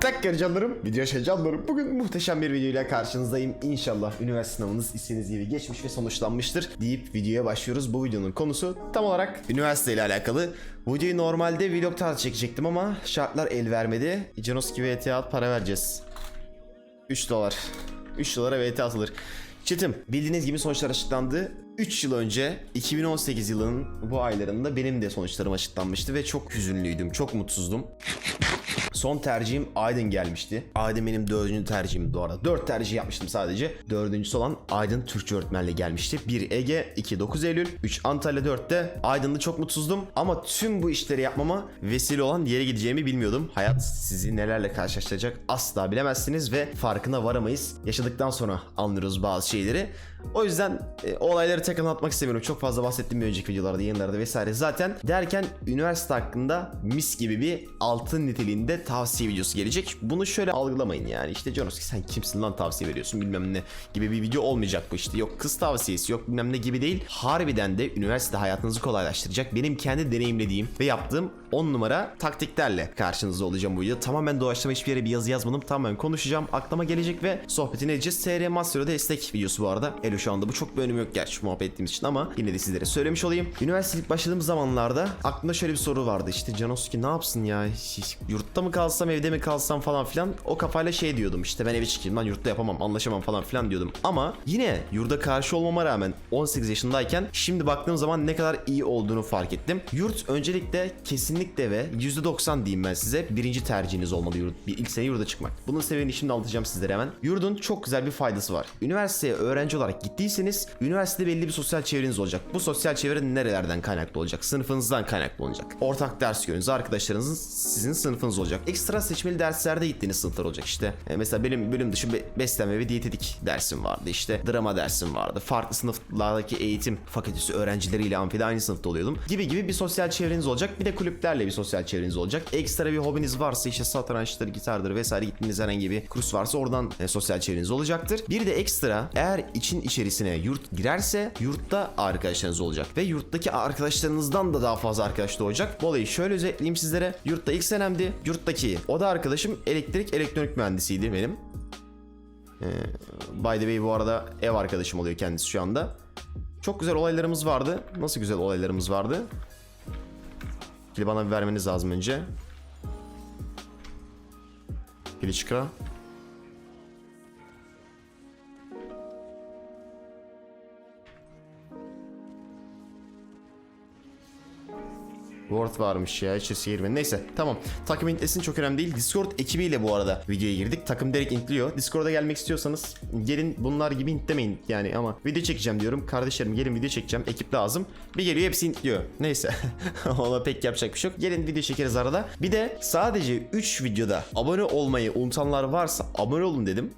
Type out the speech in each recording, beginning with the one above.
Tekrar canlarım, video şey canlarım. Bugün muhteşem bir videoyla karşınızdayım. İnşallah üniversite sınavınız istediğiniz gibi geçmiş ve sonuçlanmıştır deyip videoya başlıyoruz. Bu videonun konusu tam olarak üniversite ile alakalı. Bu videoyu normalde vlog tarzı çekecektim ama şartlar el vermedi. Canos gibi VTA para vereceğiz. 3 dolar. 3 dolara VT atılır. Çetim bildiğiniz gibi sonuçlar açıklandı. 3 yıl önce 2018 yılının bu aylarında benim de sonuçlarım açıklanmıştı ve çok hüzünlüydüm, çok mutsuzdum. Son tercihim Aydın gelmişti. Aydın benim dördüncü tercihim bu arada. Dört tercih yapmıştım sadece. Dördüncüsü olan Aydın Türkçe öğretmenle gelmişti. 1 Ege, 2 9 Eylül, 3 Antalya 4'te Aydın'da çok mutsuzdum. Ama tüm bu işleri yapmama vesile olan yere gideceğimi bilmiyordum. Hayat sizi nelerle karşılaştıracak asla bilemezsiniz ve farkına varamayız. Yaşadıktan sonra anlıyoruz bazı şeyleri. O yüzden e, o olayları tek anlatmak istemiyorum. Çok fazla bahsettiğim bir önceki videolarda, yayınlarda vesaire. Zaten derken üniversite hakkında mis gibi bir altın niteliğinde tavsiye videosu gelecek. Bunu şöyle algılamayın yani. İşte Jonas sen kimsin lan tavsiye veriyorsun bilmem ne gibi bir video olmayacak bu işte. Yok kız tavsiyesi yok bilmem ne gibi değil. Harbiden de üniversite hayatınızı kolaylaştıracak. Benim kendi deneyimlediğim ve yaptığım 10 numara taktiklerle karşınızda olacağım bu videoda. Tamamen doğaçlama hiçbir yere bir yazı yazmadım. Tamamen konuşacağım. Aklıma gelecek ve sohbetini edeceğiz. TR Master'da destek videosu bu arada. Elo şu anda bu çok bir önemi yok gerçi muhabbet ettiğimiz için ama yine de sizlere söylemiş olayım. Üniversitelik başladığım zamanlarda aklımda şöyle bir soru vardı. İşte Canoski ne yapsın ya? Yurtta mı kalsam evde mi kalsam falan filan. O kafayla şey diyordum işte ben eve çıkayım lan yurtta yapamam anlaşamam falan filan diyordum. Ama yine yurda karşı olmama rağmen 18 yaşındayken şimdi baktığım zaman ne kadar iyi olduğunu fark ettim. Yurt öncelikle kesinlikle ve %90 diyeyim ben size birinci tercihiniz olmalı yurt, ilk sene yurda çıkmak. Bunun sebebini şimdi anlatacağım sizlere hemen. Yurdun çok güzel bir faydası var. Üniversiteye öğrenci olarak gittiyseniz üniversitede belli bir sosyal çevreniz olacak. Bu sosyal çevre nerelerden kaynaklı olacak? Sınıfınızdan kaynaklı olacak. Ortak ders görünüz, arkadaşlarınızın sizin sınıfınız olacak. Ekstra seçmeli derslerde gittiğiniz sınıflar olacak işte. E, mesela benim bölüm dışı be- beslenme ve diyetetik dersim vardı. İşte drama dersim vardı. Farklı sınıflardaki eğitim fakültesi öğrencileriyle amfide aynı sınıfta oluyordum. Gibi gibi bir sosyal çevreniz olacak. Bir de kulüplerle bir sosyal çevreniz olacak. Ekstra bir hobiniz varsa işte satrançtır, gitardır vesaire gittiğiniz herhangi bir kurs varsa oradan e, sosyal çevreniz olacaktır. Bir de ekstra eğer için içerisine yurt girerse yurtta arkadaşlarınız olacak. Ve yurttaki arkadaşlarınızdan da daha fazla arkadaş doğacak. Bu olayı şöyle özetleyeyim sizlere. Yurtta ilk senemdi. Yurttaki oda arkadaşım elektrik elektronik mühendisiydi benim. Ee, by the way bu arada ev arkadaşım oluyor kendisi şu anda. Çok güzel olaylarımız vardı. Nasıl güzel olaylarımız vardı? Pili bana bir vermeniz lazım önce. Pili çıkar. Word varmış ya içerisi girmedi. Neyse tamam. Takım intlesin çok önemli değil. Discord ekibiyle bu arada videoya girdik. Takım direkt intliyor. Discord'a gelmek istiyorsanız gelin bunlar gibi intlemeyin yani ama video çekeceğim diyorum. Kardeşlerim gelin video çekeceğim. Ekip lazım. Bir geliyor hepsi intliyor. Neyse. Ona pek yapacak bir şey yok. Gelin video çekeriz arada. Bir de sadece 3 videoda abone olmayı unutanlar varsa abone olun dedim.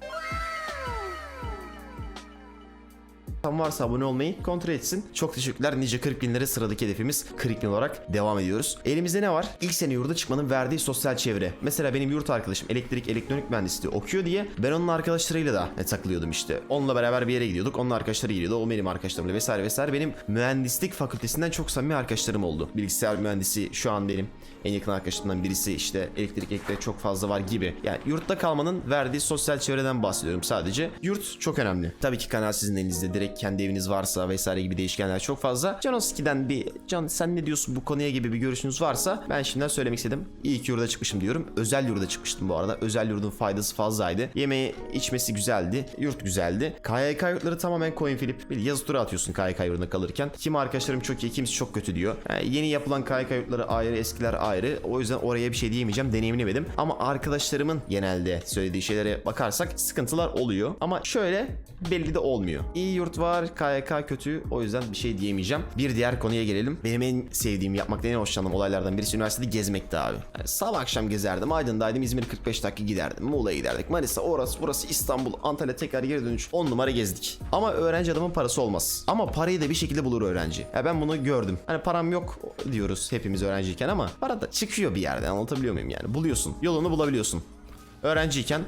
Tam varsa abone olmayı kontrol etsin. Çok teşekkürler. Nice 40 binlere sıradaki hedefimiz 40 bin olarak devam ediyoruz. Elimizde ne var? İlk sene yurda çıkmanın verdiği sosyal çevre. Mesela benim yurt arkadaşım elektrik elektronik mühendisliği okuyor diye ben onun arkadaşlarıyla da e, takılıyordum işte. Onunla beraber bir yere gidiyorduk. Onun arkadaşları geliyordu. O benim arkadaşlarımla vesaire vesaire. Benim mühendislik fakültesinden çok samimi arkadaşlarım oldu. Bilgisayar mühendisi şu an benim en yakın arkadaşlarımdan birisi işte elektrik elektrik çok fazla var gibi. Yani yurtta kalmanın verdiği sosyal çevreden bahsediyorum sadece. Yurt çok önemli. Tabii ki kanal sizin elinizde. Direkt kendi eviniz varsa vesaire gibi değişkenler çok fazla. Canoski'den bir Can sen ne diyorsun bu konuya gibi bir görüşünüz varsa ben şimdiden söylemek istedim. İyi ki yurda çıkmışım diyorum. Özel yurda çıkmıştım bu arada. Özel yurdun faydası fazlaydı. Yemeği içmesi güzeldi. Yurt güzeldi. KYK yurtları tamamen coin flip. Bir yazı tura atıyorsun KYK yurdunda kalırken. Kim arkadaşlarım çok iyi, kimisi çok kötü diyor. Yani yeni yapılan KYK yurtları ayrı, eskiler ayrı. O yüzden oraya bir şey diyemeyeceğim. Deneyimlemedim. Ama arkadaşlarımın genelde söylediği şeylere bakarsak sıkıntılar oluyor. Ama şöyle belli de olmuyor. İyi yurt var, KYK kötü. O yüzden bir şey diyemeyeceğim. Bir diğer konuya gelelim. Benim en sevdiğim, yapmaktan en hoşlandığım olaylardan birisi üniversitede gezmekti abi. Yani sabah akşam gezerdim. Aydın'daydım. İzmir 45 dakika giderdim. Muğla'ya giderdik. Manisa, orası, burası, İstanbul, Antalya tekrar geri dönüş. 10 numara gezdik. Ama öğrenci adamın parası olmaz. Ama parayı da bir şekilde bulur öğrenci. Ya ben bunu gördüm. Hani param yok diyoruz hepimiz öğrenciyken ama para da çıkıyor bir yerden. Anlatabiliyor muyum yani? Buluyorsun. Yolunu bulabiliyorsun. Öğrenciyken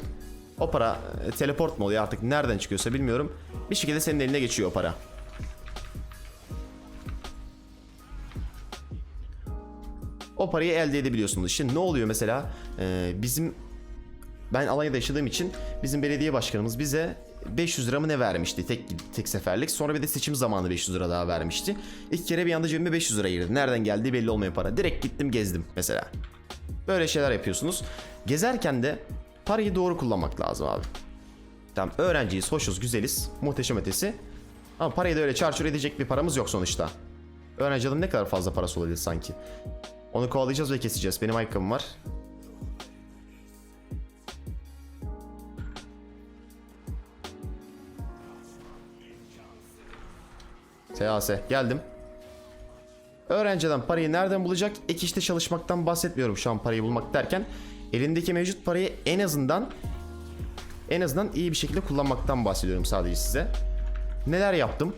o para e, teleport mu oluyor artık nereden çıkıyorsa bilmiyorum. Bir şekilde senin eline geçiyor o para. O parayı elde edebiliyorsunuz. Şimdi ne oluyor mesela? Ee, bizim Ben Alanya'da yaşadığım için bizim belediye başkanımız bize 500 lira mı ne vermişti tek tek seferlik. Sonra bir de seçim zamanı 500 lira daha vermişti. İlk kere bir anda cebime 500 lira girdi. Nereden geldiği belli olmayan para. Direkt gittim gezdim mesela. Böyle şeyler yapıyorsunuz. Gezerken de parayı doğru kullanmak lazım abi. Tamam öğrenciyiz, hoşuz, güzeliz, muhteşem ötesi. Ama parayı da öyle çarçur edecek bir paramız yok sonuçta. Öğrenci adam ne kadar fazla parası olabilir sanki. Onu kovalayacağız ve keseceğiz. Benim ayakkabım var. TAS geldim. Öğrenciden parayı nereden bulacak? Ek işte çalışmaktan bahsetmiyorum şu an parayı bulmak derken. Elindeki mevcut parayı en azından en azından iyi bir şekilde kullanmaktan bahsediyorum sadece size. Neler yaptım?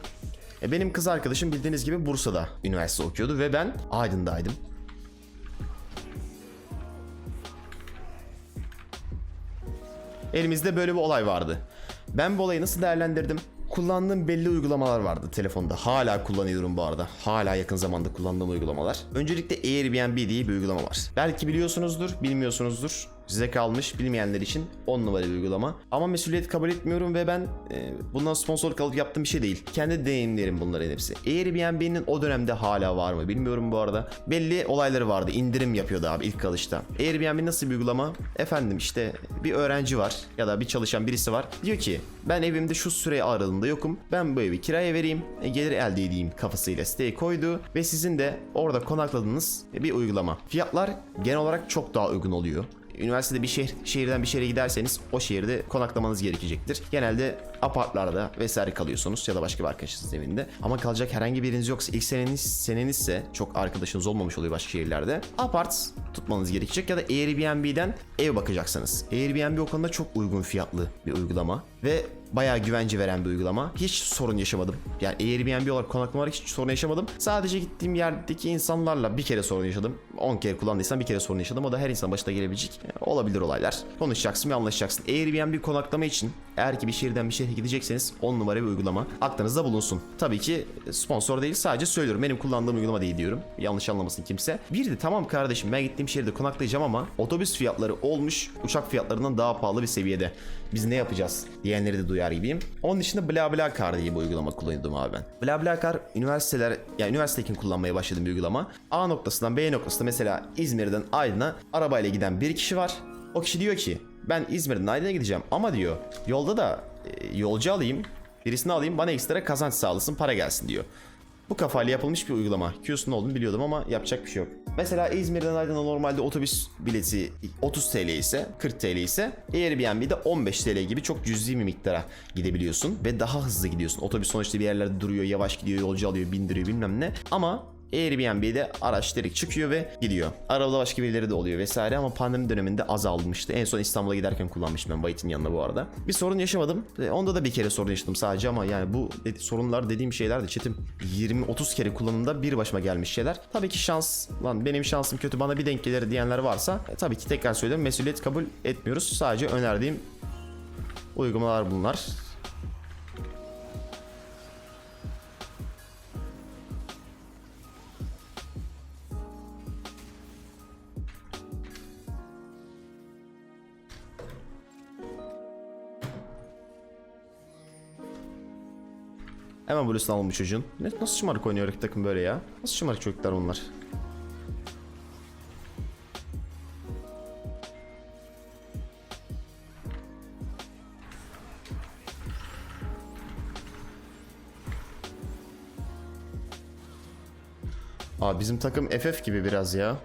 E benim kız arkadaşım bildiğiniz gibi Bursa'da üniversite okuyordu ve ben Aydın'daydım. Elimizde böyle bir olay vardı. Ben bu olayı nasıl değerlendirdim? Kullandığım belli uygulamalar vardı telefonda. Hala kullanıyorum bu arada. Hala yakın zamanda kullandığım uygulamalar. Öncelikle Airbnb diye bir uygulama var. Belki biliyorsunuzdur, bilmiyorsunuzdur. Size kalmış bilmeyenler için 10 numara bir uygulama. Ama mesuliyet kabul etmiyorum ve ben e, bundan sponsorluk alıp yaptığım bir şey değil. Kendi deneyimlerim bunların hepsi. Airbnb'nin o dönemde hala var mı bilmiyorum bu arada. Belli olayları vardı. İndirim yapıyordu abi ilk kalışta. Airbnb nasıl bir uygulama? Efendim işte bir öğrenci var ya da bir çalışan birisi var. Diyor ki ben evimde şu süre aralığında yokum. Ben bu evi kiraya vereyim. e, gelir elde edeyim kafasıyla siteye koydu. Ve sizin de orada konakladığınız bir uygulama. Fiyatlar genel olarak çok daha uygun oluyor. Üniversitede bir şehir, şehirden bir şehre giderseniz o şehirde konaklamanız gerekecektir. Genelde apartlarda vesaire kalıyorsunuz ya da başka bir arkadaşınızın evinde. Ama kalacak herhangi biriniz yoksa ilk seneniz senenizse çok arkadaşınız olmamış oluyor başka şehirlerde. Apart tutmanız gerekecek ya da Airbnb'den ev bakacaksınız. Airbnb o konuda çok uygun fiyatlı bir uygulama ve bayağı güvence veren bir uygulama. Hiç sorun yaşamadım. Yani Airbnb olarak konaklama olarak hiç sorun yaşamadım. Sadece gittiğim yerdeki insanlarla bir kere sorun yaşadım. 10 kere kullandıysam bir kere sorun yaşadım. O da her insan başına gelebilecek e, olabilir olaylar. Konuşacaksın ve anlaşacaksın. Airbnb konaklama için eğer ki bir şehirden bir şehre gidecekseniz 10 numara bir uygulama aklınızda bulunsun. Tabii ki sponsor değil sadece söylüyorum. Benim kullandığım uygulama değil diyorum. Yanlış anlamasın kimse. Bir de tamam kardeşim ben gittiğim şehirde konaklayacağım ama otobüs fiyatları olmuş uçak fiyatlarından daha pahalı bir seviyede. Biz ne yapacağız diyenleri de duyar gibiyim. Onun dışında BlaBlaCar diye bir uygulama kullanıyordum abi ben. BlaBlaCar üniversiteler yani üniversiteyken kullanmaya başladığım bir uygulama. A noktasından B noktasına mesela İzmir'den Aydın'a arabayla giden bir kişi var. O kişi diyor ki ben İzmir'den Aydın'a gideceğim ama diyor yolda da e, yolcu alayım birisini alayım bana ekstra kazanç sağlasın para gelsin diyor. Bu kafayla yapılmış bir uygulama. Q'sunun olduğunu biliyordum ama yapacak bir şey yok. Mesela İzmir'den Aydın'a normalde otobüs bileti 30 TL ise 40 TL ise Airbnb'de 15 TL gibi çok cüzi bir miktara gidebiliyorsun ve daha hızlı gidiyorsun. Otobüs sonuçta bir yerlerde duruyor, yavaş gidiyor, yolcu alıyor, bindiriyor bilmem ne. Ama Airbnb'de araç direkt çıkıyor ve gidiyor. Arabada başka birileri de oluyor vesaire ama pandemi döneminde azalmıştı. En son İstanbul'a giderken kullanmıştım ben Bayit'in yanına bu arada. Bir sorun yaşamadım. E, Onda da bir kere sorun yaşadım sadece ama yani bu sorunlar dediğim şeyler de çetim 20-30 kere kullanımda bir başıma gelmiş şeyler. Tabii ki şans, lan benim şansım kötü bana bir denk gelir diyenler varsa e, tabii ki tekrar söylüyorum mesuliyet kabul etmiyoruz. Sadece önerdiğim uygulamalar bunlar. Blue'sunu alalım bu çocuğun. Nasıl şımarık oynuyor rakip takım böyle ya? Nasıl şımarık çocuklar bunlar? Abi bizim takım FF gibi biraz ya.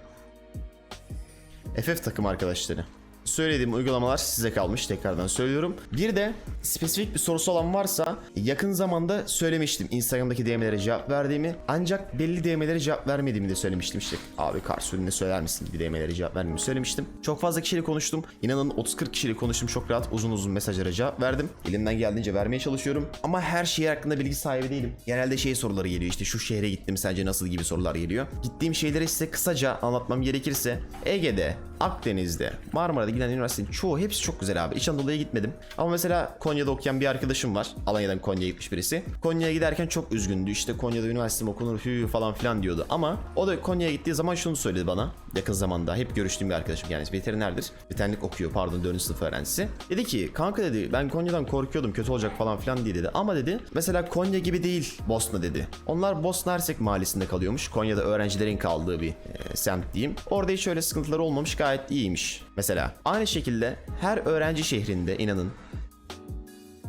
FF takım arkadaşları. Söylediğim uygulamalar size kalmış tekrardan söylüyorum. Bir de spesifik bir sorusu olan varsa yakın zamanda söylemiştim Instagram'daki DM'lere cevap verdiğimi ancak belli DM'lere cevap vermediğimi de söylemiştim işte. Abi Karsu'nun söyler misin gibi DM'lere cevap vermemi söylemiştim. Çok fazla kişiyle konuştum. İnanın 30-40 kişiyle konuştum çok rahat uzun uzun mesajlara cevap verdim. Elimden geldiğince vermeye çalışıyorum. Ama her şey hakkında bilgi sahibi değilim. Genelde şey soruları geliyor işte şu şehre gittim sence nasıl gibi sorular geliyor. Gittiğim şeyleri size kısaca anlatmam gerekirse Ege'de, Akdeniz'de, Marmara'da bilinen üniversitenin çoğu hepsi çok güzel abi. İç Anadolu'ya gitmedim. Ama mesela Konya'da okuyan bir arkadaşım var. Alanya'dan Konya'ya gitmiş birisi. Konya'ya giderken çok üzgündü. İşte Konya'da üniversite okunur hü falan filan diyordu. Ama o da Konya'ya gittiği zaman şunu söyledi bana. Yakın zamanda hep görüştüğüm bir arkadaşım kendisi veterinerdir. Veterinerlik okuyor pardon 4. sınıf öğrencisi. Dedi ki kanka dedi ben Konya'dan korkuyordum kötü olacak falan filan diye dedi. Ama dedi mesela Konya gibi değil Bosna dedi. Onlar Bosna Hersek mahallesinde kalıyormuş. Konya'da öğrencilerin kaldığı bir e, semt diyeyim. Orada hiç öyle sıkıntıları olmamış gayet iyiymiş. Mesela aynı şekilde her öğrenci şehrinde inanın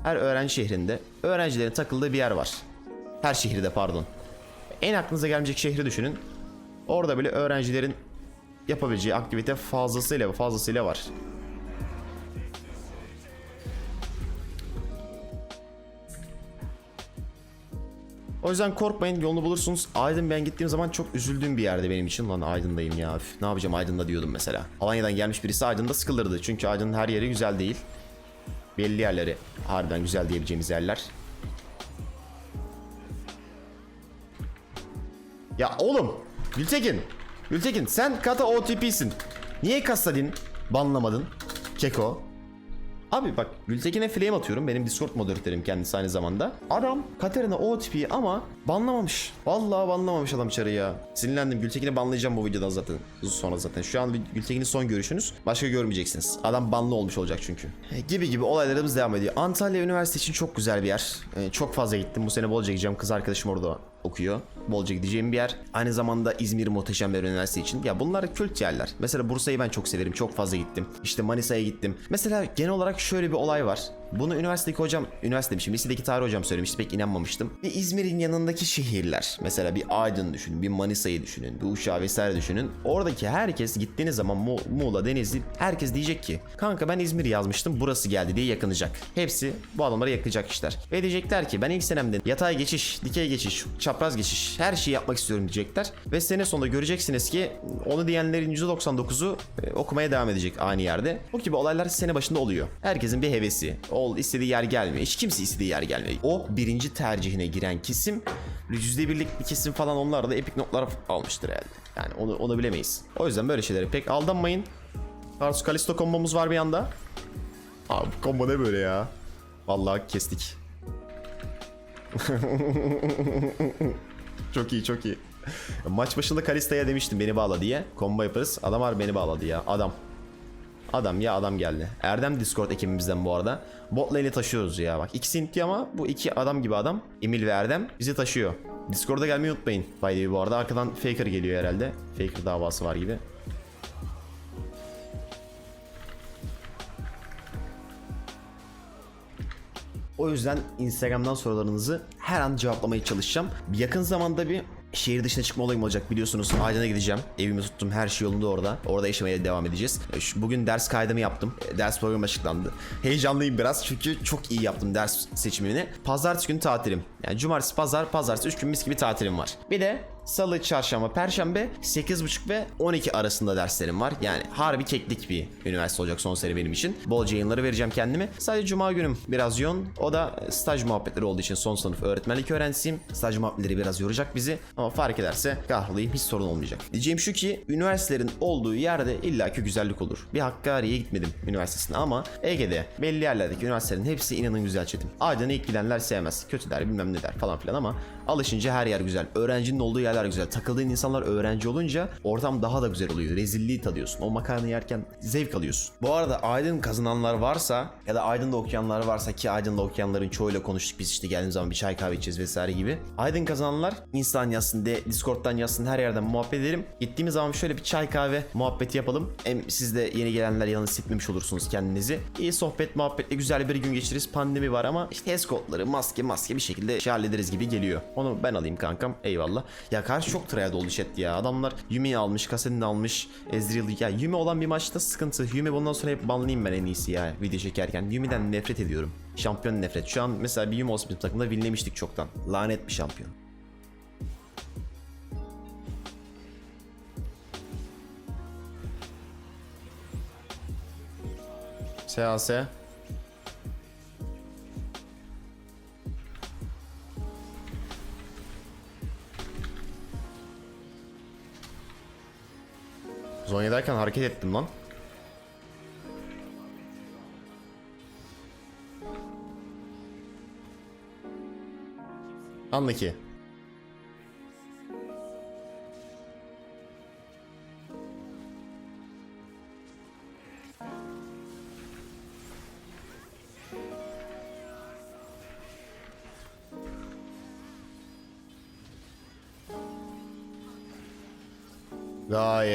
her öğrenci şehrinde öğrencilerin takıldığı bir yer var. Her şehirde pardon. En aklınıza gelmeyecek şehri düşünün. Orada bile öğrencilerin yapabileceği aktivite fazlasıyla fazlasıyla var. O yüzden korkmayın yolunu bulursunuz. Aydın ben gittiğim zaman çok üzüldüğüm bir yerde benim için. Lan Aydın'dayım ya. Üf, ne yapacağım Aydın'da diyordum mesela. Alanya'dan gelmiş birisi Aydın'da sıkılırdı. Çünkü Aydın'ın her yeri güzel değil. Belli yerleri harbiden güzel diyebileceğimiz yerler. Ya oğlum Gültekin Gültekin sen kata OTP'sin Niye kasadin banlamadın? Keko Abi bak Gültekin'e flame atıyorum. Benim Discord moderatörüm kendisi aynı zamanda. Adam Katerina OTP'yi ama banlamamış. Vallahi banlamamış adam çarı ya. Sinirlendim. Gültekin'i banlayacağım bu videodan zaten. Sonra zaten. Şu an Gültekin'in son görüşünüz. Başka görmeyeceksiniz. Adam banlı olmuş olacak çünkü. E, Gibi gibi olaylarımız devam ediyor. Antalya Üniversitesi için çok güzel bir yer. E, Çok fazla gittim. Bu sene bolca gideceğim. Kız arkadaşım orada okuyor. Bolca gideceğim bir yer. Aynı zamanda İzmir Muhteşem bir üniversite için. Ya bunlar kült yerler. Mesela Bursa'yı ben çok severim. Çok fazla gittim. İşte Manisa'ya gittim. Mesela genel olarak şöyle bir olay var. Bunu üniversitedeki hocam, üniversite demişim, lisedeki tarih hocam söylemişti. Pek inanmamıştım. Ve İzmir'in yanındaki şehirler. Mesela bir Aydın düşünün, bir Manisa'yı düşünün, bir Uşak'ı vesaire düşünün. Oradaki herkes gittiğiniz zaman Mu Muğla, Denizli, herkes diyecek ki kanka ben İzmir yazmıştım burası geldi diye yakınacak. Hepsi bu adamları yakacak işler. Ve diyecekler ki ben ilk senemde yatay geçiş, dikey geçiş, çapraz geçiş her şeyi yapmak istiyorum diyecekler. Ve sene sonunda göreceksiniz ki onu diyenlerin %99'u e, okumaya devam edecek aynı yerde. Bu gibi olaylar sene başında oluyor. Herkesin bir hevesi. Ol istediği yer gelmiyor. Hiç kimse istediği yer gelmiyor. O birinci tercihine giren kesim %1'lik bir kesim falan onlar da epik notlar almıştır herhalde. Yani onu, onu bilemeyiz. O yüzden böyle şeylere pek aldanmayın. Tarsus Kalisto kombomuz var bir anda. Abi bu combo ne böyle ya? Vallahi kestik. çok iyi çok iyi. Maç başında Kalista'ya demiştim beni bağla diye. Combo yaparız. Adam var beni bağladı ya. Adam. Adam ya adam geldi. Erdem Discord ekibimizden bu arada. Bot lane'i taşıyoruz ya bak. İkisi inti ama bu iki adam gibi adam. Emil ve Erdem bizi taşıyor. Discord'a gelmeyi unutmayın. By bu arada arkadan Faker geliyor herhalde. Faker davası var gibi. O yüzden Instagram'dan sorularınızı her an cevaplamaya çalışacağım. Yakın zamanda bir şehir dışına çıkma olayım olacak biliyorsunuz. Aydın'a gideceğim. Evimi tuttum. Her şey yolunda orada. Orada yaşamaya devam edeceğiz. E, Bugün ders kaydımı yaptım. E, Ders programı açıklandı. Heyecanlıyım biraz çünkü çok iyi yaptım ders seçimini. Pazartesi günü tatilim. Yani cumartesi, pazar, pazartesi 3 gün mis gibi tatilim var. Bir de salı, çarşamba, perşembe 8.30 ve 12 arasında derslerim var. Yani harbi keklik bir üniversite olacak son sene benim için. Bolca yayınları vereceğim kendime. Sadece cuma günüm biraz yoğun. O da staj muhabbetleri olduğu için son sınıf öğretmenlik öğrencisiyim. Staj muhabbetleri biraz yoracak bizi. Ama fark ederse kahroluyum hiç sorun olmayacak. Diyeceğim şu ki üniversitelerin olduğu yerde illaki güzellik olur. Bir Hakkari'ye gitmedim üniversitesine ama Ege'de belli yerlerdeki üniversitelerin hepsi inanın güzel çetim. Aydın'ı ilk gidenler sevmez. Kötü der bilmem ne der falan filan ama alışınca her yer güzel. Öğrencinin olduğu yerler güzel. Takıldığın insanlar öğrenci olunca ortam daha da güzel oluyor. Rezilliği tadıyorsun. O makarna yerken zevk alıyorsun. Bu arada Aydın kazananlar varsa ya da Aydın'da okuyanlar varsa ki Aydın'da okuyanların çoğuyla konuştuk biz işte geldiğimiz zaman bir çay kahve içeceğiz vesaire gibi. Aydın kazananlar Insta'dan yazsın de Discord'dan yazsın her yerden muhabbet edelim. Gittiğimiz zaman şöyle bir çay kahve muhabbeti yapalım. Hem siz de yeni gelenler yalnız hissetmemiş olursunuz kendinizi. İyi sohbet muhabbetle güzel bir gün geçiririz. Pandemi var ama işte eskortları maske maske bir şekilde şey hallederiz gibi geliyor. Onu ben alayım kankam. Eyvallah. Ya karşı çok tryhard oldu chat ya. Adamlar Yumi'yi almış, Kassadin'i almış, Ezreal'ı. Ya Yumi olan bir maçta sıkıntı. Yumi bundan sonra hep banlayayım ben en iyisi ya video çekerken. Yumi'den nefret ediyorum. Şampiyon nefret. Şu an mesela bir Yumi olsun bizim takımda winlemiştik çoktan. Lanet bir şampiyon. Zongederken hareket ettim lan. Anla.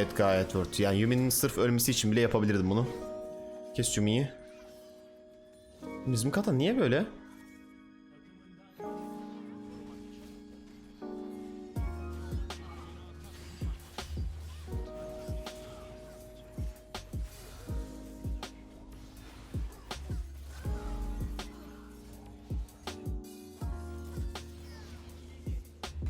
Gayet gayet worth. Yani Yumi'nin sırf ölmesi için bile yapabilirdim bunu. Kes Yumi'yi. Bizim kata niye böyle?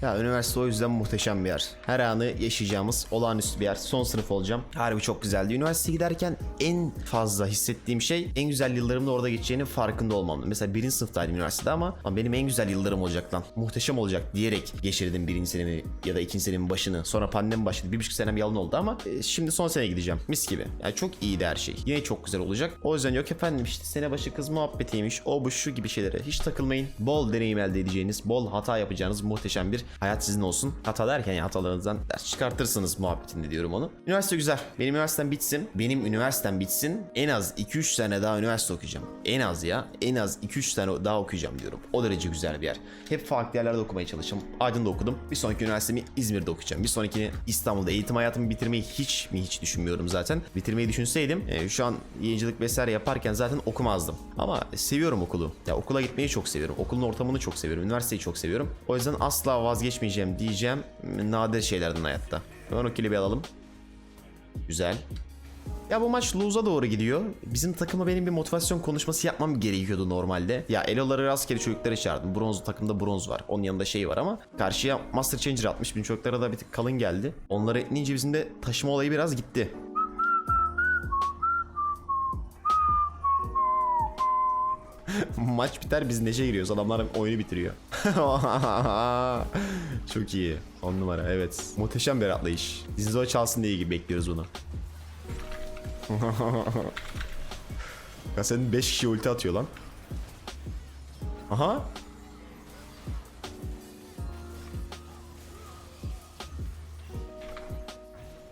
Ya üniversite o yüzden muhteşem bir yer. Her anı yaşayacağımız olağanüstü bir yer. Son sınıf olacağım. Harbi çok güzeldi. Üniversiteye giderken en fazla hissettiğim şey en güzel yıllarımın orada geçeceğinin farkında olmamdı. Mesela birinci sınıftaydım üniversitede ama "Lan benim en güzel yıllarım olacak lan. Muhteşem olacak diyerek geçirdim birinci senemi ya da ikinci senemin başını. Sonra pandemi başladı. Bir buçuk senem yalan oldu ama e, şimdi son sene gideceğim. Mis gibi. Yani çok iyiydi her şey. Yine çok güzel olacak. O yüzden yok efendim işte sene başı kız muhabbetiymiş. O bu şu gibi şeylere hiç takılmayın. Bol deneyim elde edeceğiniz, bol hata yapacağınız muhteşem bir hayat sizin olsun. Hata derken ya hatalarınızdan ders çıkartırsınız muhabbetinde diyorum onu. Üniversite güzel. Benim üniversitem bitsin. Benim üniversitem bitsin. En az 2-3 sene daha üniversite okuyacağım. En az ya. En az 2-3 sene daha okuyacağım diyorum. O derece güzel bir yer. Hep farklı yerlerde okumaya çalıştım. Aydın'da okudum. Bir sonraki üniversitemi İzmir'de okuyacağım. Bir sonrakini İstanbul'da. Eğitim hayatımı bitirmeyi hiç mi hiç düşünmüyorum zaten. Bitirmeyi düşünseydim e, şu an yayıncılık vesaire yaparken zaten okumazdım. Ama seviyorum okulu. Ya okula gitmeyi çok seviyorum. Okulun ortamını çok seviyorum. Üniversiteyi çok seviyorum. O yüzden asla vazgeçmeyeceğim diyeceğim nadir şeylerden hayatta. Hemen o kelebeği alalım. Güzel. Ya bu maç lose'a doğru gidiyor. Bizim takıma benim bir motivasyon konuşması yapmam gerekiyordu normalde. Ya Elo'ları rastgele çocukları çağırdım. Bronz takımda bronz var. Onun yanında şey var ama karşıya Master Changer atmış. Benim çocuklara da bir tık kalın geldi. Onları ekleyince bizim de taşıma olayı biraz gitti. Maç biter biz neşe giriyoruz. Adamlar oyunu bitiriyor. Çok iyi. 10 numara evet. Muhteşem bir atlayış. Zinzo çalsın diye gibi bekliyoruz bunu. ya senin 5 kişi ulti atıyor lan. Aha.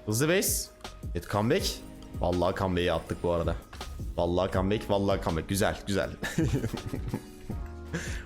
Hızlı base. Evet comeback. Vallahi comeback'i attık bu arada. Vallahi comeback, vallahi comeback. Güzel, güzel.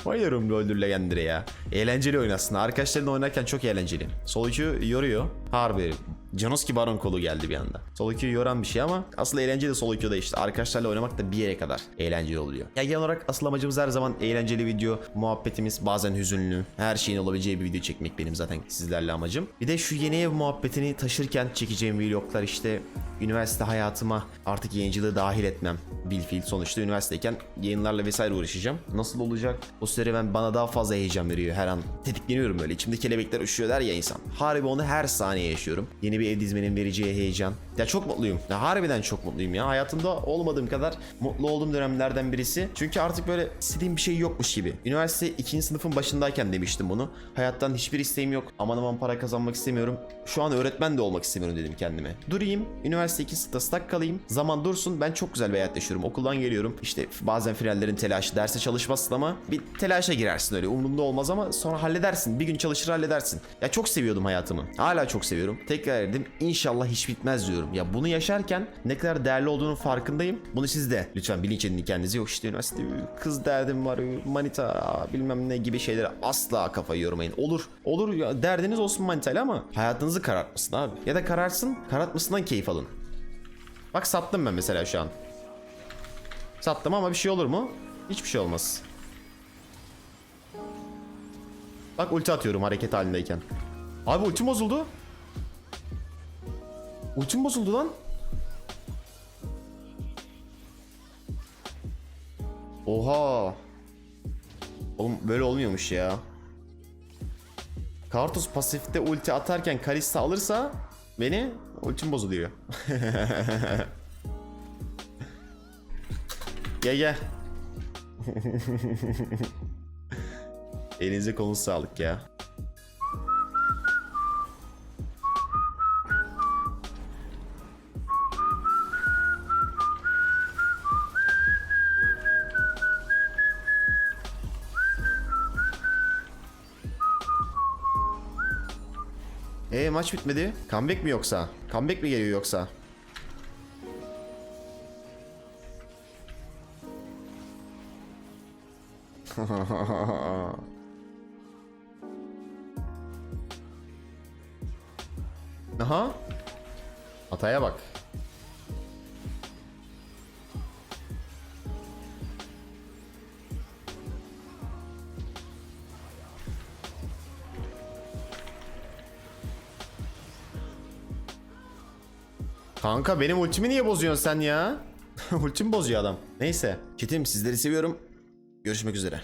Oynarım LoL'dür Legendary'e ya. Eğlenceli oyun aslında. Arkadaşlarınla oynarken çok eğlenceli. Solo queue yoruyor. Harbi. Janoski Baron kolu geldi bir anda. Solo queue yoran bir şey ama asıl eğlenceli solo queue'da işte. Arkadaşlarla oynamak da bir yere kadar eğlenceli oluyor. Ya genel olarak asıl amacımız her zaman eğlenceli video, muhabbetimiz bazen hüzünlü. Her şeyin olabileceği bir video çekmek benim zaten sizlerle amacım. Bir de şu yeni ev muhabbetini taşırken çekeceğim vloglar işte üniversite hayatıma artık yayıncılığı dahil etmem. Bilfiil sonuçta üniversiteyken yayınlarla vesaire uğraşacağım. Nasıl olacak? O serüven bana daha fazla heyecan veriyor her an. Tetikleniyorum böyle. İçimde kelebekler uçuyor der ya insan. Harbi onu her saniye yaşıyorum. Yeni bir ev dizmenin vereceği heyecan. Ya çok mutluyum. Ya harbiden çok mutluyum ya. Hayatımda olmadığım kadar mutlu olduğum dönemlerden birisi. Çünkü artık böyle istediğim bir şey yokmuş gibi. Üniversite ikinci sınıfın başındayken demiştim bunu. Hayattan hiçbir isteğim yok. Aman aman para kazanmak istemiyorum. Şu an öğretmen de olmak istemiyorum dedim kendime. Durayım. Üniversite ikinci sınıfta stak kalayım. Zaman dursun. Ben çok güzel bir hayat yaşıyorum. Okuldan geliyorum. İşte bazen finallerin telaşı. Derse çalışmazsın ama bir telaşa girersin öyle. Umurumda olmaz ama sonra halledersin. Bir gün çalışır halledersin. Ya çok seviyordum hayatımı. Hala çok seviyorum. Tekrar edelim. İnşallah hiç bitmez diyorum. Ya bunu yaşarken ne kadar değerli olduğunun farkındayım. Bunu siz de lütfen bilinç edin kendinizi. Yok işte üniversite kız derdim var. Manita bilmem ne gibi şeylere asla kafayı yormayın. Olur. Olur ya derdiniz olsun manitayla ama hayatınızı karartmasın abi. Ya da kararsın. Karartmasından keyif alın. Bak sattım ben mesela şu an. Sattım ama bir şey olur mu? Hiçbir şey olmaz. Bak ulti atıyorum hareket halindeyken. Abi ultim bozuldu. Ultim bozuldu lan. Oha. Oğlum böyle olmuyormuş ya. Kartus pasifte ulti atarken Kalista alırsa beni ultim bozuluyor. gel gel. Elinize kolunuza sağlık ya. Maç bitmedi. Comeback mi yoksa? Comeback mi geliyor yoksa? Aha. Hataya bak. Kanka benim ultimi niye bozuyorsun sen ya? Ultimi bozuyor adam. Neyse. Çetim sizleri seviyorum. Görüşmek üzere.